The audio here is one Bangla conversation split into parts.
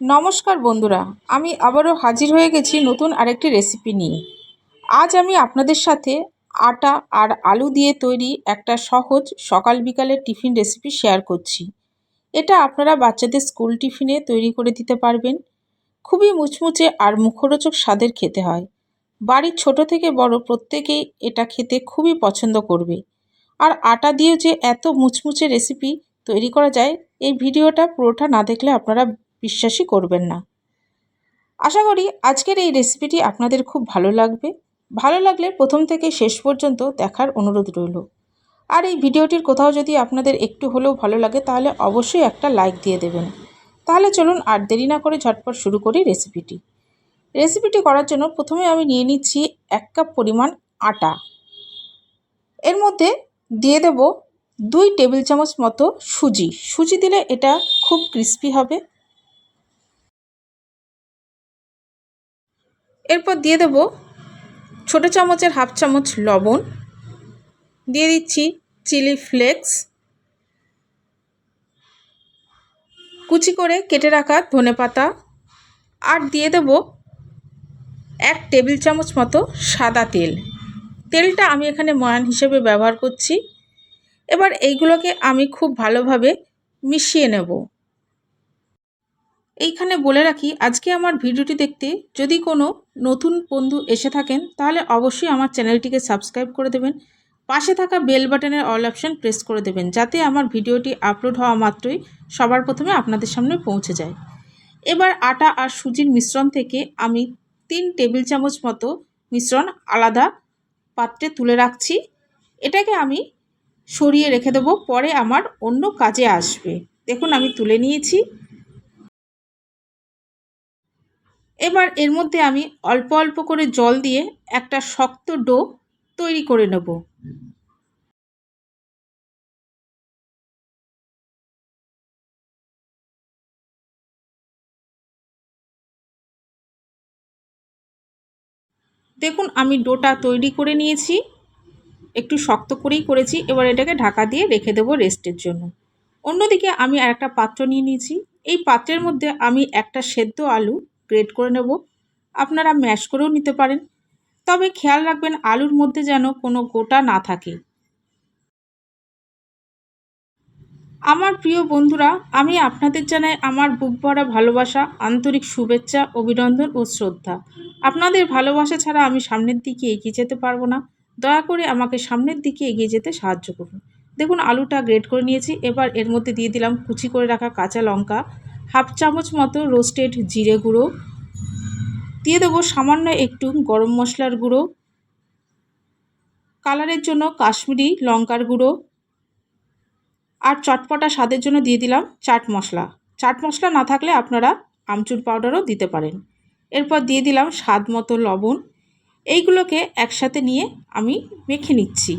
নমস্কার বন্ধুরা, আমি আবারও হাজির হয়ে গেছি নতুন আরেকটি রেসিপি নিয়ে। আজ আমি আপনাদের সাথে আটা আর আলু দিয়ে তৈরি একটা সহজ সকাল বিকালের টিফিন রেসিপি শেয়ার করছি। এটা আপনারা বাচ্চাদের স্কুল টিফিনে তৈরি করে দিতে পারবেন। খুবই মুচমুচে আর মুখরোচক স্বাদের খেতে হয়। বাড়ির ছোট থেকে বড় প্রত্যেকেই এটা খেতে খুবই পছন্দ করবে। আর আটা দিয়েও যে এত মুচমুচে রেসিপি তৈরি করা যায়, এই ভিডিওটা পুরোটা না দেখলে আপনারা বিশ্বাসই করবেন না। আশা করি আজকের এই রেসিপিটি আপনাদের খুব ভালো লাগবে। ভালো লাগলে প্রথম থেকে শেষ পর্যন্ত দেখার অনুরোধ রইল। আর এই ভিডিওটির কোথাও যদি আপনাদের একটু হলেও ভালো লাগে, তাহলে অবশ্যই একটা লাইক দিয়ে দেবেন। তাহলে চলুন আর দেরি না করে ঝটপট শুরু করি রেসিপিটি রেসিপিটি করার জন্য প্রথমে আমি নিয়ে নিচ্ছি এক কাপ পরিমাণ আটা। এর মধ্যে দিয়ে দেব দুই টেবিল চামচ মতো সুজি। সুজি দিলে এটা খুব ক্রিস্পি হবে। এরপর দিয়ে দেব ছোটো চামচের হাফ চামচ লবণ। দিয়ে দিচ্ছি চিলি ফ্লেক্স। কুচি করে কেটে রাখা ধনে পাতা। আর দিয়ে দেব এক টেবিল চামচ মতো সাদা তেল। তেলটা আমি এখানে ময়ান হিসেবে ব্যবহার করছি। এবার এইগুলোকে আমি খুব ভালোভাবে মিশিয়ে নেব। এইখানে বলে রাখি, আজকে আমার ভিডিওটি দেখতে যদি কোনো নতুন বন্ধু এসে থাকেন, তাহলে অবশ্যই আমার চ্যানেলটিকে সাবস্ক্রাইব করে দেবেন। পাশে থাকা বেল বাটনের অল অপশান প্রেস করে দেবেন, যাতে আমার ভিডিওটি আপলোড হওয়া মাত্রই সবার প্রথমে আপনাদের সামনে পৌঁছে যায়। এবার আটা আর সুজির মিশ্রণ থেকে আমি তিন টেবিল চামচ মতো মিশ্রণ আলাদা পাত্রে তুলে রাখছি। এটাকে আমি সরিয়ে রেখে দেবো, পরে আমার অন্য কাজে আসবে। দেখুন, আমি তুলে নিয়েছি। এবার এর মধ্যে আমি অল্প অল্প করে জল দিয়ে একটা শক্ত ডো তৈরি করে নেব। দেখুন, আমি ডোটা তৈরি করে নিয়েছি। একটু শক্ত করেই করেছি। এবার এটাকে ঢাকা দিয়ে রেখে দেবো রেস্টের জন্য। অন্যদিকে আমি আর একটা পাত্র নিয়ে নিয়েছি। এই পাত্রের মধ্যে আমি একটা সেদ্ধ আলু গ্রেড করে নেব। আপনারা ম্যাশ করেও নিতে পারেন। তবে খেয়াল রাখবেন আলুর মধ্যে যেন কোনো গোটা না থাকে। আমার প্রিয় বন্ধুরা, আমি আপনাদের জানাই আমার বুক ভরা ভালোবাসা, আন্তরিক শুভেচ্ছা, অভিনন্দন ও শ্রদ্ধা। আপনাদের ভালোবাসা ছাড়া আমি সামনের দিকে এগিয়ে যেতে পারব না। দয়া করে আমাকে সামনের দিকে এগিয়ে যেতে সাহায্য করুন। দেখুন, আলুটা গ্রেড করে নিয়েছি। এবার এর মধ্যে দিয়ে দিলাম কুচি করে রাখা কাঁচা লঙ্কা। হাফ চামচ মতো রোস্টেড জিরে গুঁড়ো। দিয়ে দেবো সামান্য একটু গরম মশলার গুঁড়ো। কালারের জন্য কাশ্মীরি লঙ্কার গুঁড়ো। আর চটপটা স্বাদের জন্য দিয়ে দিলাম চাট মশলা। চাট মশলা না থাকলে আপনারা আমচুর পাউডারও দিতে পারেন। এরপর দিয়ে দিলাম স্বাদ মতো লবণ। এইগুলোকে একসাথে নিয়ে আমি মেখে নিচ্ছি।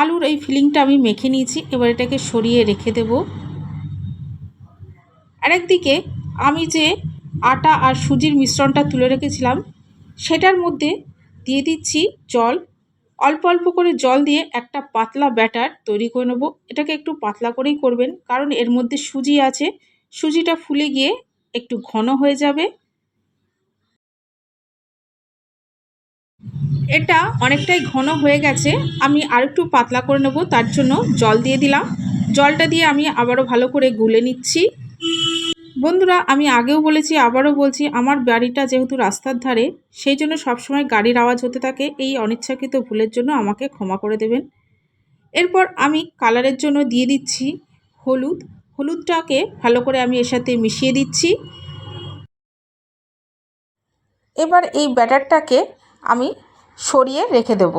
আলুর এই ফিলিংটা আমি মেখে নিয়েছি, এবার এটাকে সরিয়ে রেখে দেব। আরেকদিকে আমি যে আটা আর সুজির মিশ্রণটা তুলে রেখেছিলাম, সেটার মধ্যে দিয়ে দিচ্ছি জল। অল্প অল্প করে জল দিয়ে একটা পাতলা ব্যাটার তৈরি করে নেব। এটাকে একটু পাতলা করেই করবেন, কারণ এর মধ্যে সুজি আছে। সুজিটা ফুলে গিয়ে একটু ঘন হয়ে যাবে। এটা অনেকটাই ঘন হয়ে গেছে। আমি আরেকটু পাতলা করে নেব, তার জন্য জল দিয়ে দিলাম। জলটা দিয়ে আমি আবারও ভালো করে গুলে নিচ্ছি। বন্ধুরা, আমি আগেও বলেছি, আবারও বলছি, আমার বাড়িটা যেহেতু রাস্তার ধারে, সেই জন্য সবসময় গাড়ির আওয়াজ হতে থাকে। এই অনিচ্ছাকৃত ভুলের জন্য আমাকে ক্ষমা করে দেবেন। এরপর আমি কালারের জন্য দিয়ে দিচ্ছি হলুদ। হলুদটাকে ভালো করে আমি এর সাথে মিশিয়ে দিচ্ছি। এবার এই ব্যাটারটাকে আমি সরিয়ে রেখে দেব।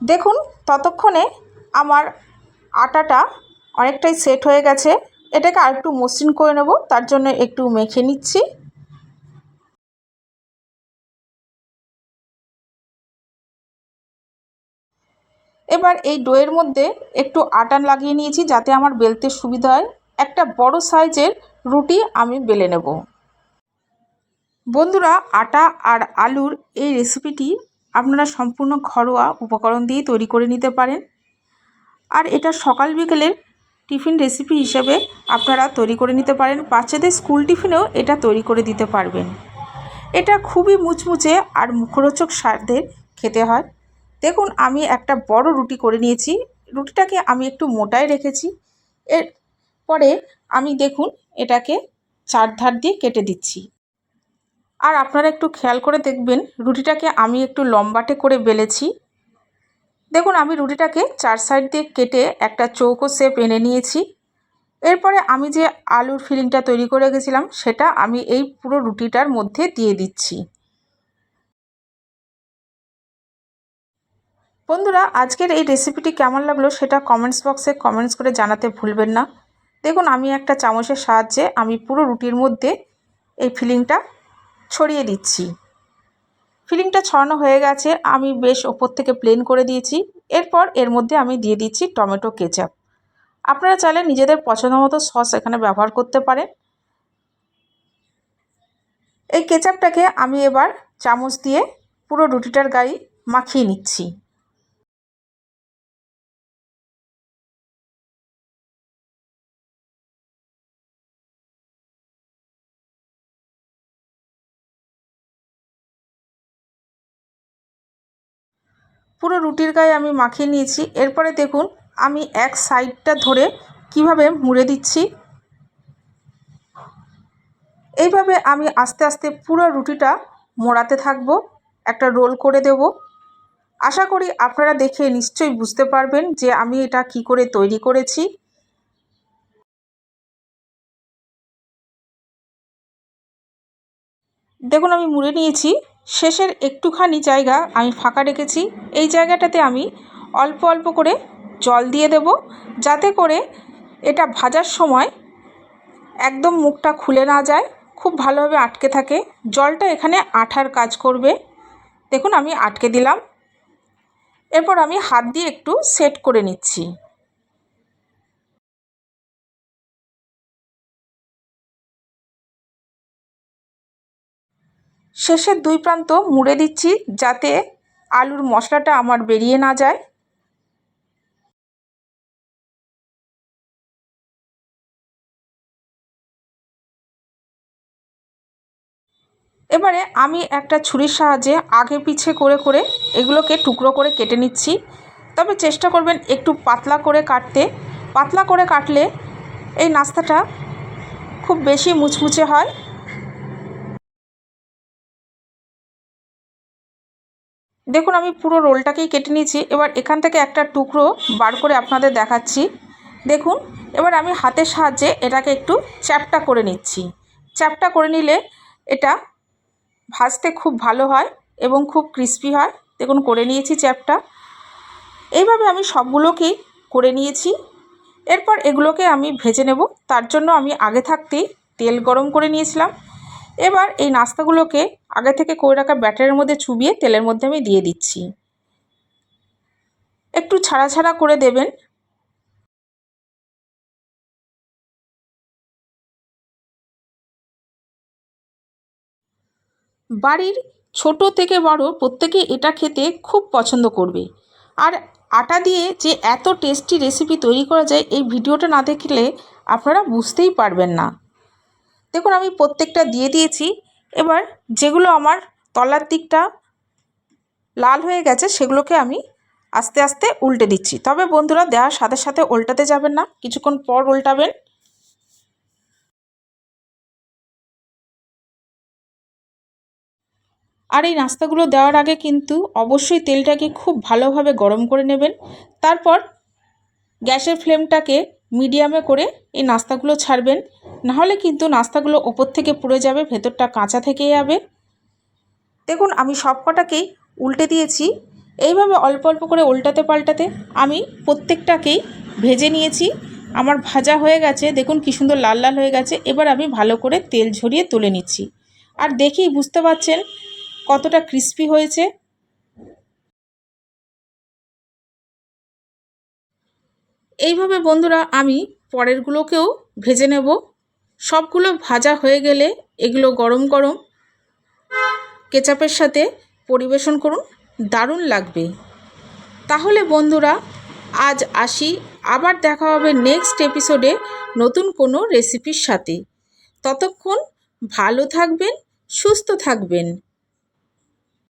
দেখুন, ততক্ষণে আমার আটাটা অনেকটাই সেট হয়ে গেছে। এটাকে আরেকটু মসৃণ করে নেব, তার জন্য একটু মেখে নিচ্ছি। এবার এই ডোয়ের মধ্যে একটু আটা লাগিয়ে নিয়েছি, যাতে আমার বেলতে সুবিধা হয়। একটা বড় সাইজের রুটি আমি বেলে নেব। বন্ধুরা, আটা আর আলুর এই রেসিপিটি আপনারা সম্পূর্ণ ঘরোয়া উপকরণ দিয়েই তৈরি করে নিতে পারেন। আর এটা সকাল বিকেলের টিফিন রেসিপি হিসেবে আপনারা তৈরি করে নিতে পারেন। বাচ্চাদের স্কুল টিফিনেও এটা তৈরি করে দিতে পারবেন। এটা খুবই মুচমুচে আর মুখরোচক স্বাদের খেতে হয়। দেখুন, আমি একটা বড় রুটি করে নিয়েছি। রুটিটাকে আমি একটু মোটায় রেখেছি। এর পরে আমি দেখুন, এটাকে চার ধার দিয়ে কেটে দিচ্ছি। আর আপনারা একটু খেয়াল করে দেখবেন, রুটিটাকে আমি একটু লম্বাটে করে বেলেছি। দেখুন, আমি রুটিটাকে চার সাইড দিয়ে কেটে একটা চৌকো শেপ এনে নিয়েছি। এরপরে আমি যে আলুর ফিলিংটা তৈরি করে গেছিলাম সেটা আমি এই পুরো রুটিটার মধ্যে দিয়ে দিচ্ছি। বন্ধুরা, আজকের এই রেসিপিটি কেমন লাগল সেটা কমেন্টস বক্সে কমেন্টস করে জানাতে ভুলবেন না। দেখুন, আমি একটা চামচের সাহায্যে আমি পুরো রুটির মধ্যে এই ফিলিংটা ছড়িয়ে দিচ্ছি। ফিলিংটা ছড়ানো হয়ে গেছে, আমি বেশ ওপর থেকে প্লেন করে দিয়েছি। এরপর এর মধ্যে আমি দিয়ে দিচ্ছি টমেটো কেচাপ। আপনারা চাইলে নিজেদের পছন্দ মতো সস এখানে ব্যবহার করতে পারেন। এই কেচাপটাকে আমি এবার চামচ দিয়ে পুরো রুটিটার গায়ে মাখিয়ে নিচ্ছি। পুরো রুটির গায়ে আমি মাখিয়ে নিয়েছি। এরপরে দেখুন, আমি এক সাইডটা ধরে কীভাবে মুড়ে দিচ্ছি। এইভাবে আমি আস্তে আস্তে পুরো রুটিটা মোড়াতে থাকব, একটা রোল করে দেব। আশা করি আপনারা দেখে নিশ্চয়ই বুঝতে পারবেন যে আমি এটা কি করে তৈরি করেছি। দেখুন, আমি মুড়ে নিয়েছি। শেষের একটুখানি জায়গা আমি ফাঁকা রেখেছি। এই জায়গাটাতে আমি অল্প অল্প করে জল দিয়ে দেব, যাতে করে এটা ভাজার সময় একদম মুখটা খুলে না যায়, খুব ভালোভাবে আটকে থাকে। জলটা এখানে আঠার কাজ করবে। দেখুন আমি আটকে দিলাম। এরপর আমি হাত দিয়ে একটু সেট করে নিচ্ছি। শেষের দুই প্রান্ত মুড়ে দিচ্ছি যাতে আলুর মশলাটা আমার বেরিয়ে না যায়। এবারে আমি একটা ছুরির সাহায্যে আগে পিছে করে করে এগুলোকে টুকরো করে কেটে নিচ্ছি। তবে চেষ্টা করবেন একটু পাতলা করে কাটতে। পাতলা করে কাটলে এই নাস্তাটা খুব বেশি মুচমুচে হয়। দেখুন, আমি পুরো রোলটাকেই কেটে নিয়েছি। এবার এখান থেকে একটা টুকরো বার করে আপনাদের দেখাচ্ছি। দেখুন, এবার আমি হাতের সাহায্যে এটাকে একটু চ্যাপটা করে নিচ্ছি। চ্যাপটা করে নিলে এটা ভাজতে খুব ভালো হয় এবং খুব ক্রিস্পি হয়। দেখুন, করে নিয়েছি চ্যাপটা। এইভাবে আমি সবগুলোকেই করে নিয়েছি। এরপর এগুলোকে আমি ভেজে নেব। তার জন্য আমি আগে থাকতেই তেল গরম করে নিয়েছিলাম। এবার এই নাস্তাগুলোকে আগে থেকে করে রাখা ব্যাটারের মধ্যে চুবিয়ে তেলের মধ্যে আমি দিয়ে দিচ্ছি। একটু ছাড়া ছাড়া করে দেবেন। বাড়ির ছোট থেকে বড় প্রত্যেকে এটা খেতে খুব পছন্দ করবে। আর আটা দিয়ে যে এত টেস্টি রেসিপি তৈরি করা যায়, এই ভিডিওটা না দেখলে আপনারা বুঝতেই পারবেন না। দেখুন, আমি প্রত্যেকটা দিয়ে দিয়েছি। এবার যেগুলো আমার তলার দিকটা লাল হয়ে গেছে, সেগুলোকে আমি আস্তে আস্তে উল্টে দিচ্ছি। তবে বন্ধুরা, দেওয়ার সাথে সাথে উল্টাতে যাবেন না, কিছুক্ষণ পর উল্টাবেন। আর এই নাস্তাগুলো দেওয়ার আগে কিন্তু অবশ্যই তেলটাকে খুব ভালোভাবে গরম করে নেবেন। তারপর গ্যাসের ফ্লেমটাকে মিডিয়ামে করে এই নাস্তাগুলো ছাড়বেন। নাহলে কিন্তু নাস্তাগুলো ওপর থেকে পুড়ে যাবে, ভেতরটা কাঁচা থেকে যাবে। দেখুন, আমি সব কটাকেই উল্টে দিয়েছি। এইভাবে অল্প অল্প করে উল্টাতে পাল্টাতে আমি প্রত্যেকটাকেই ভেজে নিয়েছি। আমার ভাজা হয়ে গেছে, দেখুন কী সুন্দর লাল লাল হয়ে গেছে। এবার আমি ভালো করে তেল ঝরিয়ে তুলে নিচ্ছি। আর দেখেই বুঝতে পারছেন কতটা ক্রিস্পি হয়েছে। এইভাবে বন্ধুরা আমি পরেরগুলোকেও ভেজে নেব। সবগুলো ভাজা হয়ে গেলে এগুলো গরম গরম কেচাপের সাথে পরিবেশন করুন, দারুণ লাগবে। তাহলে বন্ধুরা, আজ আসি, আবার দেখা হবে নেক্সট এপিসোডে নতুন কোনো রেসিপির সাথে। ততক্ষণ ভালো থাকবেন, সুস্থ থাকবেন।